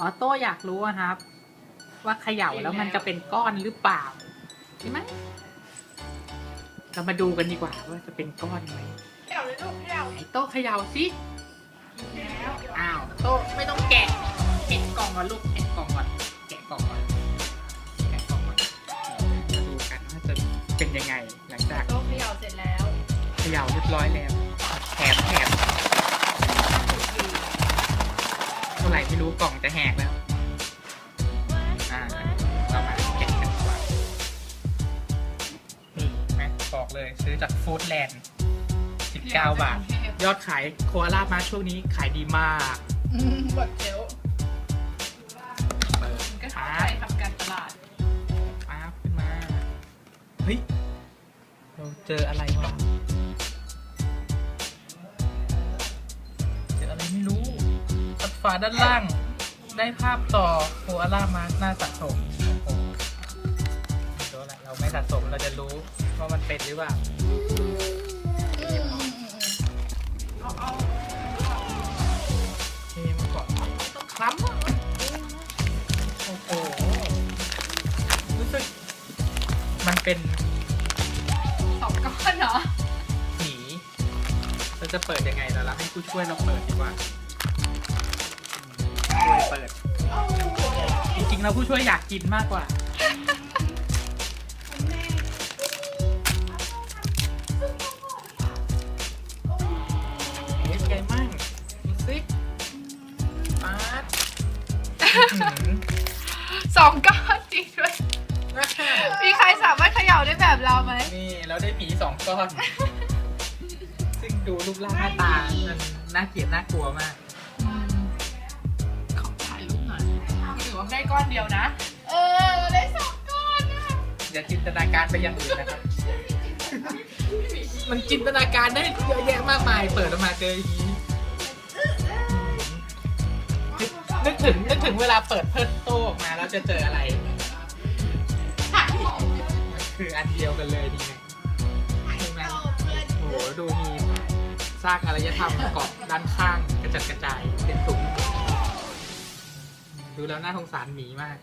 ออโต้อยากรู้อะครับ ว่าเขย่าแล้วมันจะเป็นก้อนหรือเปล่าใช่ไหมเรามาดูกันดีกว่าว่าจะเป็นก้อนไหมเดี่ยวเลยลูกเดี่ยวไอโต้เขย่าสิแล้วอ้าวโต้ไม่ต้องแกะแกะกล่องก่อนลูกแกะกล่องก่อนแกะกล่องก่อนแกะกล่องก่อนมาดูกันว่าจะเป็นยังไง หลังจากโต๊ะเดี่ยวเสร็จแล้วเขย่าเรียบร้อยแล้วแถบแถบ ไหร่ไม่รู้กล่องจะแหกแล้ว อ่าเรามาแกะกันดีกว่านี่แม่บอกเลยซื้อจากฟู้ดแลนด์19 บาท ยอดขายโคอาล่ามาช่วงนี้ขายดีมากอืมหมดเจลเปิดมันก็ป๊าใช้บทำการตลาดป๊าบขึ้นมา เฮ้ย เราเจออะไรวะ ฝาด้านล่าง ได้ภาพต่อโคอาล่ามาหน้าสะสมโอ้โหไม่รู้แหละเราไม่สะสมเราจะรู้ว่ามันเป็นหรือเปล่าเทมาก่อนต้องคล้ำโอ้โหรู้สึกมันเป็นสองก้อนเหรอหมีเราจะเปิดยังไงเราให้ผู้ช่วยเราเปิดดีกว่า ช่วยเปิด จริงๆเราผู้ช่วยอยากกินมากกว่าเอ๊ะไงมั่งดูสิป๊าดอื้อหือสองก้อนจริงด้วย มีใครสามารถเขย่าได้แบบเราไหม นี่เราได้ผีสองก้อน ซึ่งดูรูปร่างหน้าตามันน่าเกลียดน่ากลัวมาก ถือว่าได้ก้อนเดียวนะ เออเราได้สองก้อนนะอย่าจินตนาการไปอย่างอื่นนะครับ มันจินตนาการได้เยอะแยะมากมาย เปิดออกมาเจออย่างนี้นึกถึงนึกถึงเวลาเปิดเพิร์ทโต้ออกมาแล้วจะเจออะไร คืออันเดียวกันเลยดีไหมใช่ไหมโอ้โหดูมีซากอารยธรรมเกาะด้านข้างกระจัดกระจายเป็นถุงดู แล้วน่าสงสารหมีมาก